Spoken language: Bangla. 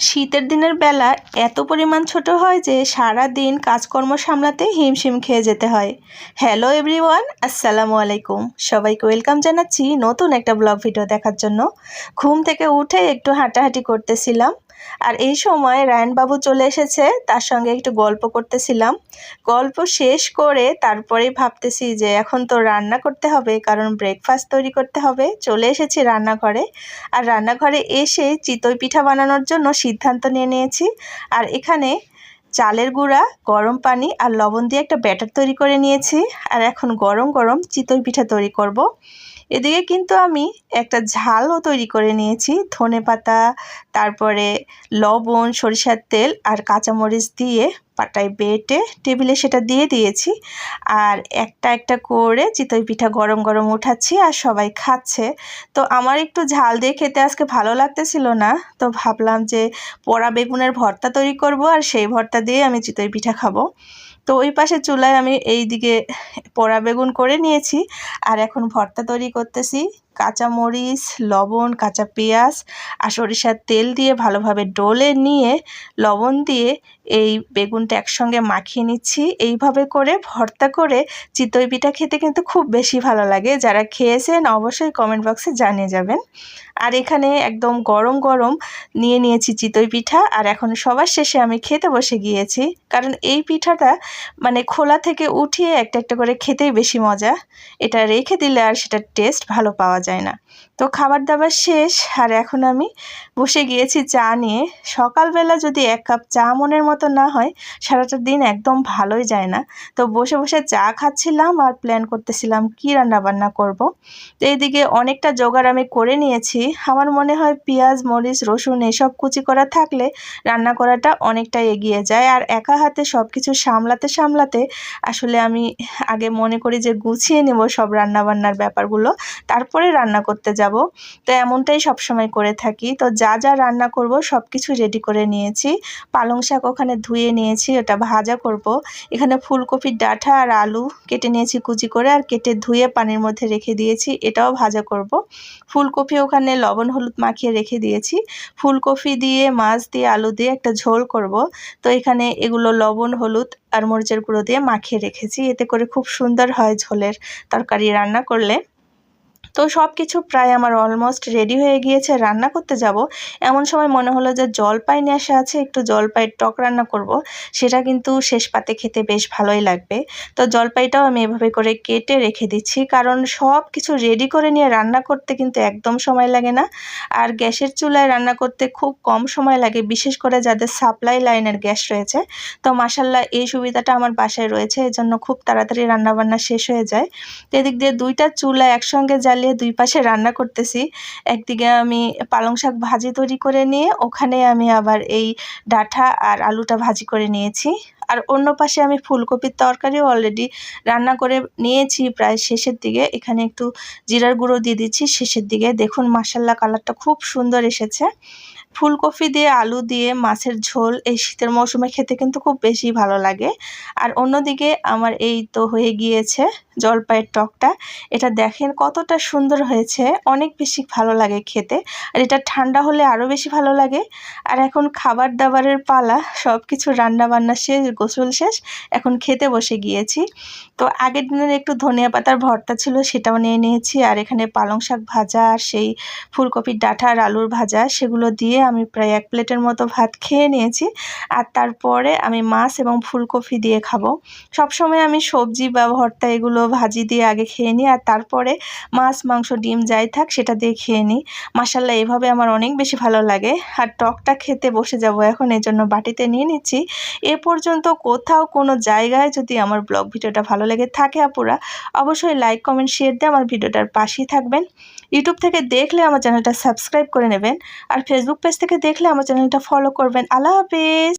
শীতের দিনের বেলা এত পরিমাণ ছোট হয় যে সারা দিন কাজকর্ম সামলাতে হিমশিম খেয়ে যেতে হয়। হ্যালো এভরিওয়ান আসসালামু আলাইকুম। সবাইকে ওয়েলকাম জানাচ্ছি নতুন একটা ব্লগ ভিডিও দেখার জন্য। ঘুম থেকে উঠে একটু হাঁটাহাঁটি করতেছিলাম। আর এই সময় রায়নবাবু চলে এসেছে, তার সঙ্গে একটু গল্প করতেছিলাম। গল্প শেষ করে তারপরেই ভাবতেছি যে এখন তো রান্না করতে হবে, কারণ ব্রেকফাস্ট তৈরি করতে হবে। চলে এসেছি রান্নাঘরে। আর রান্নাঘরে এসে চিতই পিঠা বানানোর জন্য সিদ্ধান্ত নিয়ে নিয়েছি। আর এখানে চালের গুঁড়া, গরম পানি আর লবণ দিয়ে একটা ব্যাটার তৈরি করে নিয়েছি। আর এখন গরম গরম চিতই পিঠা তৈরি করব। এদিকে কিন্তু আমি একটা ঝালও তৈরি করে নিয়েছি। ধনে পাতা, তারপরে লবণ, সরিষার তেল আর কাঁচামরিচ দিয়ে পাটায় বেটে টেবিলে সেটা দিয়ে দিয়েছি। আর একটা একটা করে চিতই পিঠা গরম গরম উঠাচ্ছি আর সবাই খাচ্ছে। তো আমার একটু ঝাল দিয়ে খেতে আজকে ভালো লাগতেছিল না। তো ভাবলাম যে পোড়া বেগুনের ভর্তা তৈরি করব আর সেই ভর্তা দিয়ে আমি চিতই পিঠা খাব। তো ওই পাশে চুলায় আমি এই দিকে পোড়া বেগুন করে নিয়েছি। আর এখন ভর্তা তৈরি করতেছি। কাঁচা মরিচ লবণ, কাঁচা পেঁয়াজ আর সরিষার তেল দিয়ে ভালোভাবে ডলে নিয়ে লবণ দিয়ে এই বেগুনটা একসঙ্গে মাখিয়ে নিচ্ছি। এইভাবে করে ভর্তা করে চিতই পিঠা খেতে কিন্তু খুব বেশি ভালো লাগে। যারা খেয়েছেন অবশ্যই কমেন্ট বক্সে জানিয়ে যাবেন। আর এখানে একদম গরম গরম নিয়ে নিয়েছি চিতই পিঠা আর এখন সবার শেষে আমি খেতে বসে গিয়েছি। কারণ এই পিঠাটা মানে খোলা থেকে উঠিয়ে একটা একটা করে খেতেই বেশি মজা। এটা রেখে দিলে আর সেটার টেস্ট ভালো পাওয়া যায়। না। তো খাবার দাবার শেষ, আর এখন আমি বসে গিয়েছি চা নিয়ে। সকালবেলা যদি এক কাপ চা মনের মতো না হয়, সারাটা দিন একদম ভালোই যায় না। তো বসে বসে চা খাচ্ছিলাম আর প্ল্যান করতেছিলাম কী রান্না বান্না করব। তো এইদিকে অনেকটা জোগাড় আমি করে নিয়েছি। আমার মনে হয় পেঁয়াজ, মরিচ, রসুন এসব কুচি করা থাকলে রান্না করাটা অনেকটা এগিয়ে যায়। আর একা হাতে সব কিছু সামলাতে সামলাতে আসলে আমি আগে মনে করি যে গুছিয়ে নেব সব রান্নাবান্নার ব্যাপারগুলো। তারপরে রান্না করতে যাব। তো এমনটাই সবসময় করে থাকি। তো যা যা রান্না করব সব কিছু রেডি করে নিয়েছি। পালং শাক ওখানে ধুয়ে নিয়েছি, ওটা ভাজা করব। এখানে ফুলকপির ডাঁটা আর আলু কেটে নিয়েছি কুচি করে আর কেটে ধুয়ে পানির মধ্যে রেখে দিয়েছি, এটাও ভাজা করব। ফুলকপি ওখানে লবণ, হলুদ মাখিয়ে রেখে দিয়েছি। ফুলকপি দিয়ে, মাছ দিয়ে, আলু দিয়ে একটা ঝোল করব। তো এখানে এগুলো লবণ, হলুদ আর মরিচের গুঁড়ো দিয়ে মাখিয়ে রেখেছি। এতে করে খুব সুন্দর হয় ঝোলের তরকারি রান্না করলে। তো সব কিছু প্রায় আমার অলমোস্ট রেডি হয়ে গিয়েছে, রান্না করতে যাব। এমন সময় মনে হলো যে জলপাই নিয়ে আসা আছে, একটু জলপাইয়ের টক রান্না করব। সেটা কিন্তু শেষ পাতে খেতে বেশ ভালোই লাগবে। তো জলপাইটাও আমি এভাবে করে কেটে রেখে দিচ্ছি, কারণ সব কিছু রেডি করে নিয়ে রান্না করতে কিন্তু একদম সময় লাগে না। আর গ্যাসের চুলায় রান্না করতে খুব কম সময় লাগে, বিশেষ করে যাদের সাপ্লাই লাইনের গ্যাস রয়েছে। তো মাসাল্লাহ এই সুবিধাটা আমার বাসায় রয়েছে, এজন্য খুব তাড়াতাড়ি রান্নাবান্না শেষ হয়ে যায়। তো এদিক দিয়ে দুইটা চুলা একসঙ্গে জ্বালিয়ে জ্বালিয়ে দুই পাশে রান্না করতেছি। একদিকে আমি পালং শাক ভাজি তৈরি করে নিয়ে, ওখানে আমি আবার এই ডাঁটা আর আলুটা ভাজি করে নিয়েছি। আর অন্য পাশে আমি ফুলকপির তরকারিও অলরেডি রান্না করে নিয়েছি প্রায় শেষের দিকে। এখানে একটু জিরার গুঁড়ো দিয়ে দিচ্ছি শেষের দিকে। দেখুন মাসাল্লা কালারটা খুব সুন্দর এসেছে। ফুলকপি দিয়ে আলু দিয়ে মাছের ঝোল এই শীতের মৌসুমে খেতে কিন্তু খুব বেশি ভালো লাগে। আর অন্যদিকে আমার এই তো হয়ে গিয়েছে জলপাইয়ের টকটা। এটা দেখেন কতটা সুন্দর হয়েছে। অনেক বেশি ভালো লাগে খেতে। আর এটা ঠান্ডা হলে আরও বেশি ভালো লাগে। আর এখন খাবার দাবারের পালা সব কিছু রান্না বান্না শেষ, গোসল শেষ, এখন খেতে বসে গিয়েছি। তো আগের দিনের একটু ধনিয়া পাতার ভর্তা ছিল, সেটাও নিয়ে নিয়েছি। আর এখানে পালং শাক ভাজা, আর সেই ফুলকপির ডাঁটা আর আলুর ভাজা, সেগুলো দিয়ে আমি প্রায় এক প্লেটের মতো ভাত খেয়ে নিয়েছি। আর তারপরে আমি মাছ এবং ফুলকপি দিয়ে খাব। সবসময় আমি সবজি বা ভর্তা এগুলো ভাজি দিয়ে আগে খেয়ে নিই আর তারপরে মাছ, মাংস, ডিম যাই থাক সেটা দিয়ে খেয়ে নিই। মাসাল্লাহ এভাবে আমার অনেক বেশি ভালো লাগে। আর টকটা খেতে বসে যাব এখন এই জন্য বাটিতে নিয়ে নিচ্ছি। এ পর্যন্ত কোথাও কোনো জায়গায় যদি আমার ব্লগ ভিডিওটা ভালো লেগে থাকে আপুরা, অবশ্যই লাইক কমেন্ট শেয়ার দিয়ে আমার ভিডিওটার পাশেই থাকবেন। ইউটিউব থেকে দেখলে আমার চ্যানেলটা সাবস্ক্রাইব করে নেবেন। আর ফেসবুক পেজ থেকে দেখলে আমার চ্যানেলটা ফলো করবেন। আল্লাহ হাফিজ!